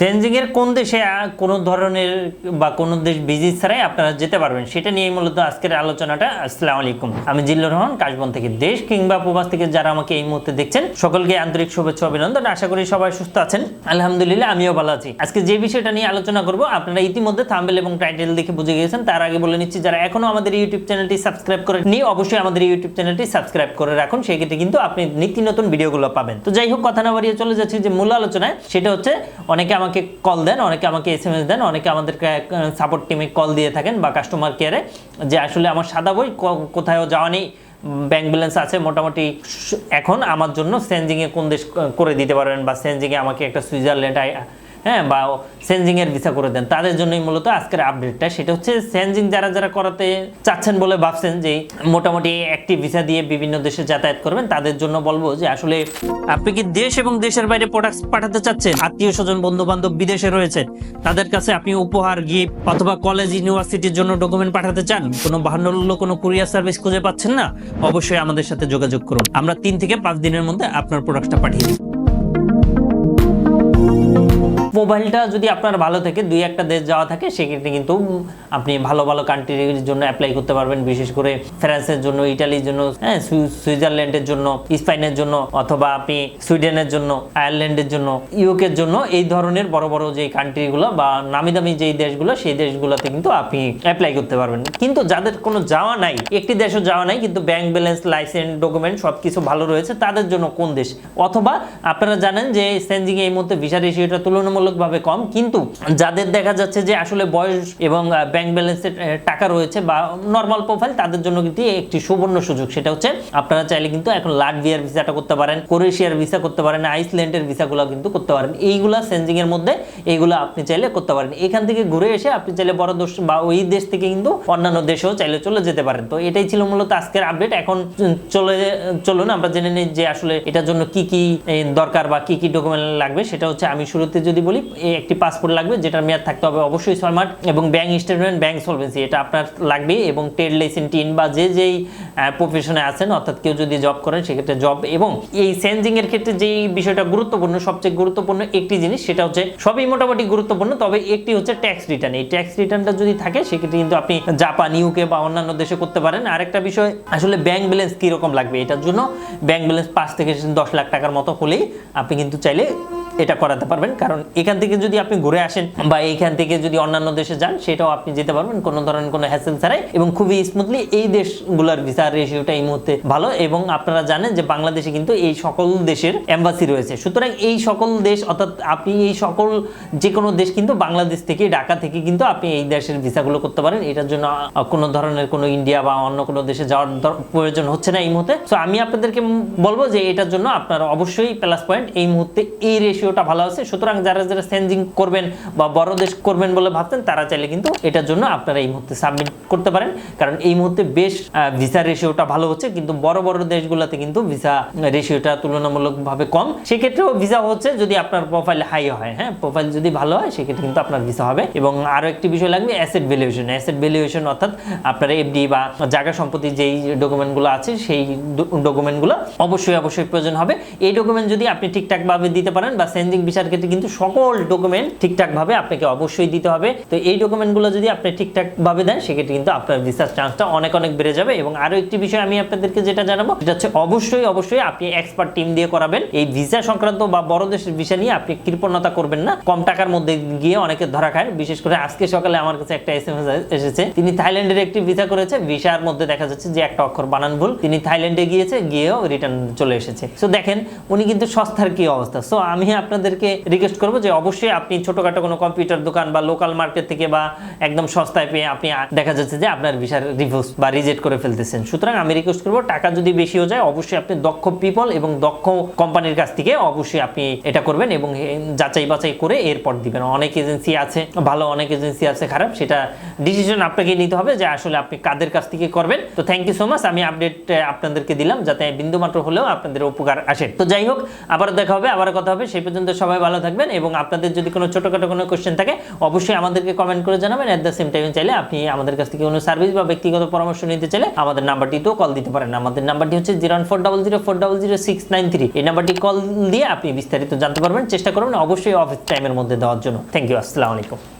Changing এর কোন দেশে কোনো ধরনের বা কোনো দেশ ভিজিট ছাড়াই আপনারা যেতে পারবেন? সেটা নিয়ে মূলত আজকের আলোচনাটা। আসসালামু আলাইকুম। আমি জিল্লুর রহমান, কাশবন থেকে দেশ কিংবা প্রবাস থেকে যারা আমাকে এই মুহূর্তে দেখছেন, সকলকে আন্তরিক শুভেচ্ছা, অভিনন্দন। আশা করি সবাই সুস্থ আছেন। আলহামদুলিল্লাহ, আমিও ভালো আছি। আজকে যে বিষয়টা নিয়ে আলোচনা করব, আপনারা ইতিমধ্যে থাম্বেল এবং টাইটেল দেখে বুঝে গিয়েছেন। তার আগে বলে নিচ্ছি, যারা এখনও আমাদের ইউটিউব চ্যানেলটি সাবস্ক্রাইব করে নি অবশ্যই আমাদের ইউটিউব চ্যানেলটি সাবস্ক্রাইব করে রাখুন। সেক্ষেত্রে কিন্তু আপনি নিত্য নতুন ভিডিওগুলো পাবেন। তো যাই হোক, কথা না বাড়িয়ে চলে যাচ্ছি যে মূল আলোচনায়। সেটা হচ্ছে, অনেকে আমাকে কল দেন, অনেকে আমাকে এস এম এস দেন, অনেকে আমাদেরকে সাপোর্ট টিমে কল দিয়ে থাকেন বা কাস্টমার কেয়ারে যে আসলে আমার সাদা বই কোথাও যাওয়া নেই ব্যাংক ব্যালেন্স আছে মোটামুটি এখন আমার জন্য সেঞ্জিংয়ে কোন দেশ করে দিতে পারেন বা সেঞ্জিংয়ে আমাকে একটা সুইজারল্যান্ড হ্যাঁ বা সেনজিং এর ভিসা করে দেন। তাদের জন্যই মূলত আজকের আপডেটটা সেটা হচ্ছে সেনজিং যারা যারা করাতে চাচ্ছেন বলে ভাবছেন যে মোটামুটি একটি ভিসা দিয়ে বিভিন্ন দেশে যাতায়াত করবেন, তাদের জন্য বলব যে আসলে আপনি কি দেশ এবং দেশের বাইরে প্রোডাক্ট পাঠাতে চাচ্ছেন? আত্মীয় স্বজন বন্ধু বান্ধব বিদেশে রয়েছে। তাদের কাছে আপনি উপহার গিফট অথবা কলেজ ইউনিভার্সিটির জন্য ডকুমেন্ট পাঠাতে চান? কোনো বাহান্ন কোনো কুরিয়ার সার্ভিস খুঁজে পাচ্ছেন না? অবশ্যই আমাদের সাথে যোগাযোগ করুন। আমরা তিন থেকে পাঁচ দিনের মধ্যে আপনার প্রোডাক্টটা পাঠিয়ে দিই। মোবাইলটা যদি আপনার ভালো থাকে, দুই একটা দেশ যাওয়া থাকে, সেক্ষেত্রে কিন্তু আপনি ভালো ভালো কান্ট্রির জন্য অ্যাপ্লাই করতে পারবেন। বিশেষ করে ফ্রান্সের জন্য, ইটালির জন্য হ্যাঁ সুই- সুইজারল্যান্ডের জন্য, স্পেনের জন্য, অথবা আপনি সুইডেনের জন্য, আয়ারল্যান্ডের জন্য, ইউকের জন্য, এই ধরনের বড় বড় যে কান্ট্রিগুলো বা নামি দামি যেই দেশগুলো, সেই দেশগুলোতে কিন্তু আপনি অ্যাপ্লাই করতে পারবেন। কিন্তু যাদের কোনো যাওয়া নাই, একটি দেশও যাওয়া নাই, কিন্তু ব্যাংক ব্যালেন্স লাইসেন্স ডকুমেন্ট সব কিছু ভালো রয়েছে, তাদের জন্য কোন দেশ? অথবা আপনারা জানেন যে সেনজিং এই মুহূর্তে ভিসা রেশিওটা তুলনামূলকভাবে কম, কিন্তু যাদের দেখা যাচ্ছে যে আসলে বয়স এবং ব্যাংক ব্যালেন্সের টাকা রয়েছে বা নর্মাল প্রোফাইল তাদের জন্য কিন্তু একটি সুবর্ণ সুযোগ। সেটা হচ্ছে, আপনারা চাইলে কিন্তু এখন লাটভিয়ার ভিসাটা করতে পারেন ক্রোয়েশিয়ার ভিসা করতে পারেন আইসল্যান্ডের ভিসাগুলো কিন্তু করতে পারেন। এইগুলা সেনজিং এর মধ্যে, এইগুলো আপনি চাইলে করতে পারেন। এখান থেকে ঘুরে এসে আপনি চাইলে বড় দেশ বা ওই দেশ থেকে কিন্তু অন্যান্য দেশেও চাইলে চলে যেতে পারেন। তো এটাই ছিল মূলত আজকের আপডেট এখন চলে, চলুন, আমরা জেনে নিই যে আসলে এটার জন্য কি কি দরকার বা কি কি ডকুমেন্ট লাগবে। সেটা হচ্ছে, আমি শুরুতে যদি বলি এই একটি পাসপোর্ট লাগবে, যেটার মেয়াদ থাকতে হবে অবশ্যই মাস, এবং ব্যাংক স্টেটমেন্ট ব্যাংক সলভেন্সি এটা আপনার লাগবে এবং ট্রেড লাইসেন্স টিন বা যে যেই প্রফেশনে আছেন, অর্থাৎ কেউ যদি জব করেন, সেক্ষেত্রে জব এবং এই সেন্সিং এর ক্ষেত্রে যেই বিষয়টা গুরুত্বপূর্ণ, সবচেয়ে গুরুত্বপূর্ণ একটি জিনিস, সেটা হচ্ছে সবই মোটামুটি গুরুত্বপূর্ণ, তবে একটি হচ্ছে ট্যাক্স রিটার্ন এই ট্যাক্স রিটার্নটা যদি থাকে, সেক্ষেত্রে কিন্তু আপনি জাপান ইউকে বা অন্যান্য দেশে করতে পারেন। আরেকটা বিষয়, আসলে ব্যাংক ব্যালেন্স কীরকম লাগবে? এটার জন্য ব্যাংক ব্যালেন্স পাঁচ থেকে দশ লাখ টাকার মতো হলেই আপনি কিন্তু চাইলে এটা করাতে পারবেন। কারণ এখান থেকে যদি আপনি ঘুরে আসেন বা এইখান থেকে যদি অন্যান্য দেশে যান, সেটাও আপনি যেতে পারবেন কোনো ধরনের কোনো হ্যাসেল ছাড়াই। এবং খুবই স্মুথলি এই দেশগুলোর ভিসা রেশিওটা এই মুহূর্তে ভালো এবং আপনারা জানেন যে বাংলাদেশে কিন্তু এই সকল দেশের এম্বাসি রয়েছে। সুতরাং এই সকল দেশ, অর্থাৎ আপনি এই সকল যে কোনো দেশ কিন্তু বাংলাদেশ থেকে, ঢাকা থেকে কিন্তু আপনি এই দেশের ভিসাগুলো করতে পারেন। এটার জন্য কোনো ধরনের কোনো ইন্ডিয়া বা অন্য কোনো দেশে যাওয়ার প্রয়োজন হচ্ছে না এই মুহূর্তে। তো আমি আপনাদেরকে বলব যে এটার জন্য আপনার অবশ্যই প্লাস পয়েন্ট এই মুহূর্তে এই রেশিওটা ভালো আছে, সুতরাং যারা যারা সেন্সিং করবেন বা বড় দেশ করবেন বলে ভাবতেন তারা চাইলে কিন্তু এটার জন্য আপনারা এই মুহূর্তে সাবমিট করতে পারেন। কারণ এই মুহূর্তে বেশ ভিসা রেশিওটা ভালো হচ্ছে, কিন্তু বড় বড় দেশগুলোতে কিন্তু ভিসা রেশিওটা তুলনামূলকভাবে কম। সেক্ষেত্রেও ভিসা হচ্ছে যদি আপনার প্রোফাইল হাই হয় হ্যাঁ? প্রোফাইল যদি ভালো হয়, সেক্ষেত্রে কিন্তু আপনার ভিসা হবে। এবং আরও একটি বিষয় লাগবে অ্যাসেট ভ্যালুয়েশন অ্যাসেট ভ্যালুয়েশন অর্থাৎ আপনার এফডি বা জায়গা সম্পত্তি যেই ডকুমেন্টগুলো আছে, সেই ডকুমেন্টগুলো অবশ্যই অবশ্যই প্রয়োজন হবে। এই ডকুমেন্ট যদি আপনি ঠিকঠাকভাবে দিতে পারেন বা সেন্ডিং ভিসার ক্ষেত্রে কিন্তু সকল ডকুমেন্ট ঠিকঠাকভাবে আপনাকে অবশ্যই দিতে হবে। তো এই ডকুমেন্টগুলো যদি আপনি ঠিকঠাকভাবে দেন, সেক্ষেত্রে কিন্তু আপনার ভিসার চান্সটা অনেক অনেক বেড়ে যাবে। এবং আরও একটি বিষয় আমি আপনাদেরকে যেটা জানাব, সেটা হচ্ছে অবশ্যই অবশ্যই আপনি এক্সপার্ট টিম দিয়ে করাবেন। এই ভিসা সংক্রান্ত বা বড় দেশের ভিসা নিয়ে আপনি কৃপণতা করবেন না। কম টাকার মধ্যে গিয়ে অনেকে ধরা খায়। বিশেষ করে আজকে সকালে আমার কাছে একটা এস এসেছে। তিনি থাইল্যান্ডের একটি ভিসা করেছে। ভিসার মধ্যে দেখা যাচ্ছে যে একটা অক্ষর বানান ভুল। তিনি থাইল্যান্ডে গিয়েছে, গিয়েও রিটার্ন চলে এসেছে। সো দেখেন, উনি কিন্তু সস্তার কি অবস্থা? সো আমি আপনাদেরকে রিকোয়েস্ট করব যে অবশ্যই আপনি ছোটখাটো কোনো কম্পিউটার দোকান বা লোকাল মার্কেট থেকে বা একদম সস্তায় পেয়ে আপনি দেখা যাচ্ছে যে আপনার ভিসার রিভিউস বা রিজেক্ট করে ফেলতেছেন। সুতরাং আমি রিকোয়েস্ট করব টাকা যদি বেশিও যায়, অবশ্যই আপনি দক্ষ পিপল এবং দক্ষ কোম্পানির কাছ থেকে অবশ্যই আপনি এটা করবেন এবং যাচাই বাছাই করে এরপর দিবেন। অনেক এজেন্সি আছে, ভালো অনেক এজেন্সি আছে, খারাপ সেটা ডিসিশন আপনাকে নিতে হবে যে আসলে আপনি কাদের কাছ থেকে করবেন। তো থ্যাংক ইউ সো মাচ আমি আপডেট আপনাদেরকে দিলাম যাতে বিন্দুমাত্র হলেও আপনাদের উপকার আসে। তো যাই হোক আবার দেখা হবে আবার কথা হবে, সেই পর্যন্ত সবাই ভালো থাকবেন এবং আপনাদের যদি কোনো ছোটোখাটো কোনো কোয়েশ্চেন থাকে, অবশ্যই আমাদেরকে কমেন্ট করে জানাবেন। অ্যাট দ্য সেম টাইম চাইলে আপনি আমাদের কাছ থেকে কোনো সার্ভিস বা ব্যক্তিগত পরামর্শ নিতে চাইলে আমাদের নাম্বারটিতেও কল দিতে পারেন। আমাদের নাম্বারটি হচ্ছে zero four double zero four double zero six nine three এই নাম্বারটি কল দিয়ে আপনি বিস্তারিত জানতে পারবেন। চেষ্টা করবেন অবশ্যই অফিস টাইমের মধ্যে দেওয়ার জন্য। থ্যাংক ইউ আসসালামু আলাইকুম।